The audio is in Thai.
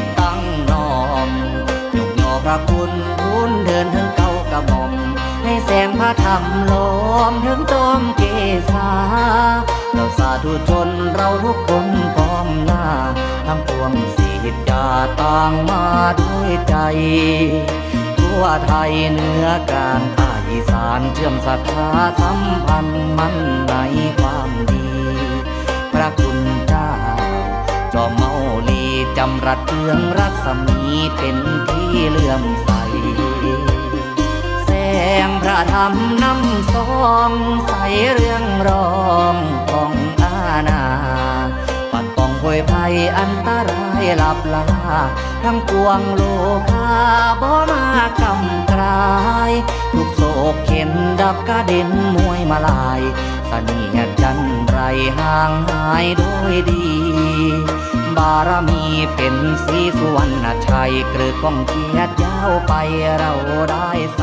ดตั้งนอมยกยอพระคุณรุนเดินทั้งเก่ากระบอกให้แสงพระธรรมล้อมถึงจอมเกศาเราสาธุชนเราทุกคนพร้อมลาทั้งปวงสิทธาต่างมาด้วยใจ ทั่วไทยเหนือการอาคอีสานเชื่อมศรัทธาสัมพันธ์มั่นในความดี พระคุณเจ้าจอมเมา ลีจำรัดเรืองรัศมีเป็นที่เลื่อมใส แสงพระธรรมนำสองใสเรื่องรองของอาณา ปัดป้องโวยภัยอันตรายหลับลา ทั้งปวงโลกาบ่มากำกลาย ทุกโศกเข็นดับกระเด็นมวยมาลายเสนียดจันไรห่างหายโดยดี บารมีเป็นสีสุวรรณชัยกรือกองเกียรติยาวไปเราได้ส